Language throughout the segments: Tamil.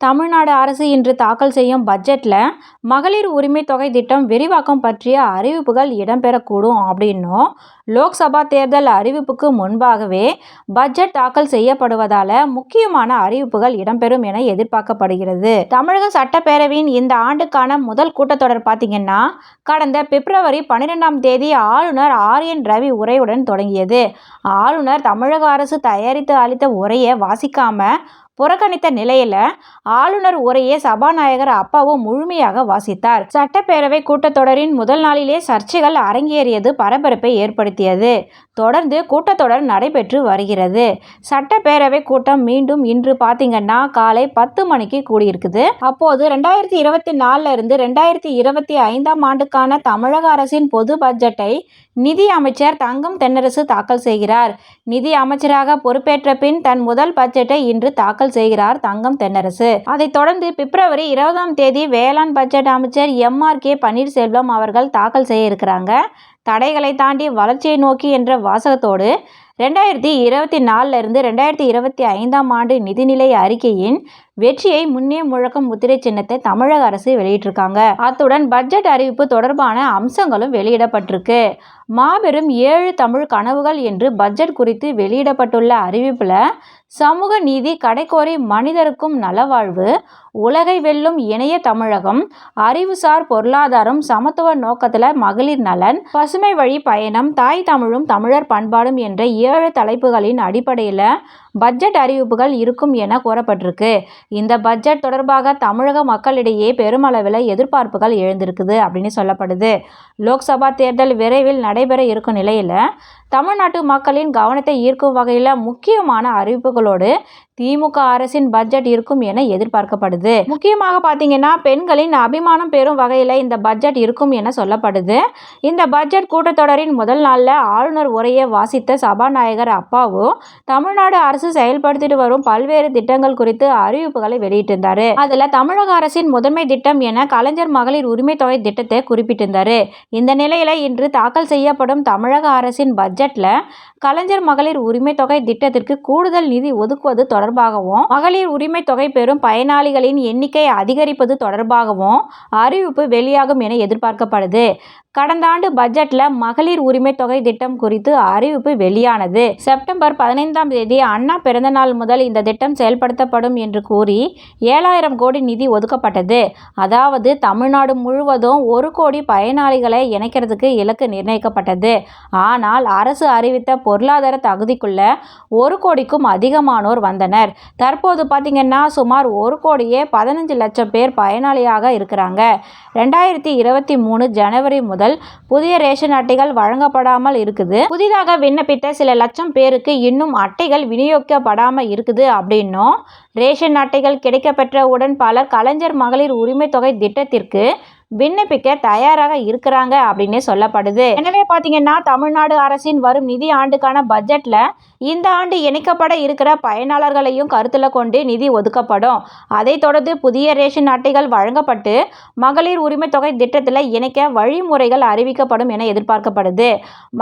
தமிழ்நாடு அரசு இன்று தாக்கல் செய்யும் பட்ஜெட்டில் மகளிர் உரிமை தொகை திட்டம் விரிவாக்கம் பற்றிய அறிவிப்புகள் இடம்பெறக்கூடும் அப்படின்னும் லோக்சபா தேர்தல் அறிவிப்புக்கு முன்பாகவே பட்ஜெட் தாக்கல் செய்யப்படுவதால் முக்கியமான அறிவிப்புகள் இடம்பெறும் என எதிர்பார்க்கப்படுகிறது. தமிழக சட்டப்பேரவையின் இந்த ஆண்டுக்கான முதல் கூட்டத்தொடர் பார்த்தீங்கன்னா கடந்த பிப்ரவரி பன்னிரெண்டாம் தேதி ஆளுநர் ஆர் என் ரவி உரையுடன் தொடங்கியது. ஆளுநர் தமிழக அரசு தயாரித்து அளித்த உரையை வாசிக்காம புறக்கணித்த நிலையில ஆளுநர் உரையை சபாநாயகர் அப்பாவும் முழுமையாக வாசித்தார். சட்டப்பேரவை கூட்டத்தொடரின் முதல் நாளிலே சர்ச்சைகள் அரங்கேறியது பரபரப்பை ஏற்படுத்தியது. தொடர்ந்து கூட்டத்தொடர் நடைபெற்று வருகிறது. சட்டப்பேரவை கூட்டம் மீண்டும் இன்று பார்த்தீங்கன்னா காலை பத்து மணிக்கு கூடியிருக்குது. அப்போது ரெண்டாயிரத்தி இருபத்தி நாலுல இருந்து ரெண்டாயிரத்தி இருபத்தி ஐந்தாம் ஆண்டுக்கான தமிழக அரசின் பொது பட்ஜெட்டை நிதி அமைச்சர் தங்கம் தென்னரசு தாக்கல் செய்கிறார். நிதி அமைச்சராக பொறுப்பேற்ற பின் தன் முதல் பட்ஜெட்டை இன்று தாக்கல் செய்கிறார் தங்கம் தென்னரசு. அதைத் தொடர்ந்து பிப்ரவரி இருபதாம் தேதி வேளாண் பட்ஜெட் அமைச்சர் எம் ஆர் கே பன்னீர்செல்வம் அவர்கள் தாக்கல் செய்ய இருக்கிறாங்க. தடைகளை தாண்டி வளர்ச்சியை நோக்கி என்ற வாசகத்தோடு ரெண்டாயிரத்தி இருபத்தி நாலிலிருந்து ரெண்டாயிரத்தி இருபத்தி ஐந்தாம் ஆண்டு நிதிநிலை அறிக்கையின் வெற்றியை முன்னே முழக்கம் முத்திரை சின்னத்தை தமிழக அரசு வெளியிட்டிருக்காங்க. அத்துடன் பட்ஜெட் அறிவிப்பு தொடர்பான அம்சங்களும் வெளியிடப்பட்டிருக்கு. மாபெரும் ஏழு தமிழ் கனவுகள் என்று பட்ஜெட் குறித்து வெளியிடப்பட்டுள்ள அறிவிப்பில் சமூக நீதி கடைக்கோரி மனிதருக்கும் நலவாழ்வு உலகை வெல்லும் இணைய தமிழகம் அறிவுசார் பொருளாதாரம் சமத்துவ நோக்கத்தில் மகளிர் நலன் பசுமை வழி பயணம் தாய் தமிழும் தமிழர் பண்பாடும் என்ற ஏழு தலைப்புகளின் அடிப்படையில் பட்ஜெட் அறிவிப்புகள் இருக்கும் என கூறப்பட்டிருக்கு. இந்த பட்ஜெட் தொடர்பாக தமிழக மக்களிடையே பெருமளவில் எதிர்பார்ப்புகள் எழுந்திருக்குது அப்படின்னு சொல்லப்படுது. லோக்சபா தேர்தல் விரைவில் நடைபெற இருக்கும் நிலையில் தமிழ்நாட்டு மக்களின் கவனத்தை ஈர்க்கும் வகையில் முக்கியமான அறிவிப்புகளோடு திமுக அரசின் பட்ஜெட் இருக்கும் என எதிர்பார்க்கப்படுது. முக்கியமாக பார்த்தீங்கன்னா பெண்களின் அபிமானம் பெறும் வகையில் இந்த பட்ஜெட் இருக்கும் என சொல்லப்படுது. இந்த பட்ஜெட் கூட்டத்தொடரின் முதல் நாளில் ஆளுநர் உரையை வாசித்த சபாநாயகர் அப்பாவு தமிழ்நாடு அரசு செயல்படுத்திட்டு வரும் பல்வேறு திட்டங்கள் குறித்து அறிவிப்புகளை வெளியிட்டிருந்தாரு. அதில் தமிழக அரசின் முதன்மை திட்டம் என கலைஞர் மகளிர் உரிமை தொகை திட்டத்தை குறிப்பிட்டிருந்தாரு. இந்த நிலையில் இன்று தாக்கல் செய்யப்படும் தமிழக அரசின் பட்ஜெட்டில் கலைஞர் மகளிர் உரிமை தொகை திட்டத்திற்கு கூடுதல் நிதி ஒதுக்குவது தொடர்பாகவும் மகளிர் உரிமை தொகை பெறும் பயனாளிகளின் எண்ணிக்கை அதிகரிப்பது தொடர்பாகவும் அறிவிப்பு வெளியாகும் என எதிர்பார்க்கப்படுது. கடந்த ஆண்டு பட்ஜெட்டில் மகளிர் உரிமை தொகை திட்டம் குறித்து அறிவிப்பு வெளியானது. செப்டம்பர் பதினைந்தாம் தேதி அண்ணா பிறந்தநாள் முதல் இந்த திட்டம் செயல்படுத்தப்படும் என்று கூறி ஏழாயிரம் கோடி நிதி ஒதுக்கப்பட்டது. அதாவது தமிழ்நாடு முழுவதும் ஒரு கோடி பயனாளிகளை இணைக்கிறதுக்கு இலக்கு நிர்ணயிக்கப்பட்டது. ஆனால் அரசு அறிவித்த பொருளாதார தகுதிக்குள்ள ஒரு கோடிக்கும் அதிகமானோர் வந்தனர். தற்போது பார்த்திங்கன்னா சுமார் ஒரு கோடியே பதினஞ்சு லட்சம் பேர் பயனாளியாக இருக்கிறாங்க. ரெண்டாயிரத்தி இருபத்தி மூணு ஜனவரி முதல் முதல் புதிய ரேஷன் அட்டைகள் வழங்கப்படாமல் இருக்குது. புதிதாக விண்ணப்பித்த சில லட்சம் பேருக்கு இன்னும் அட்டைகள் விநியோகிக்கப்படாமல் இருக்குது அப்படின்னும் ரேஷன் அட்டைகள் கிடைக்கப்பெற்றவுடன் பலர் கலைஞர் மகளிர் உரிமை தொகை திட்டத்திற்கு விண்ணப்பிக்க தயாராக இருக்கிறாங்க அப்படின்னு சொல்லப்படுது. எனவே பார்த்தீங்கன்னா தமிழ்நாடு அரசின் வரும் நிதி ஆண்டுக்கான பட்ஜெட்டில் இந்த ஆண்டு இணைக்கப்பட இருக்கிற பயனாளர்களையும் கருத்தில் கொண்டு நிதி ஒதுக்கப்படும். அதைத் தொடர்ந்து புதிய ரேஷன் அட்டைகள் வழங்கப்பட்டு மகளிர் உரிமை தொகை திட்டத்தில் இணைக்க வழிமுறைகள் அறிவிக்கப்படும் என எதிர்பார்க்கப்படுது.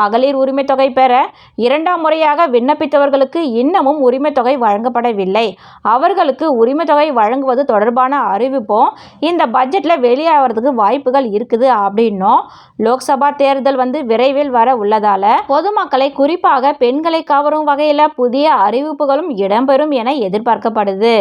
மகளிர் உரிமை தொகை பெற இரண்டாம் முறையாக விண்ணப்பித்தவர்களுக்கு இன்னமும் உரிமை தொகை வழங்கப்படவில்லை. அவர்களுக்கு உரிமை தொகை வழங்குவது தொடர்பான அறிவிப்பும் இந்த பட்ஜெட்டில் வெளியாகிறதுக்கு வாய்ப்புகள் இருக்குது அப்படின்னும் லோக்சபா தேர்தல் வந்து விரைவில் வர உள்ளதால பொதுமக்களை குறிப்பாக பெண்களை கவரும் வகையில் புதிய அறிவிப்புகளும் இடம்பெறும் என எதிர்பார்க்கப்படுது.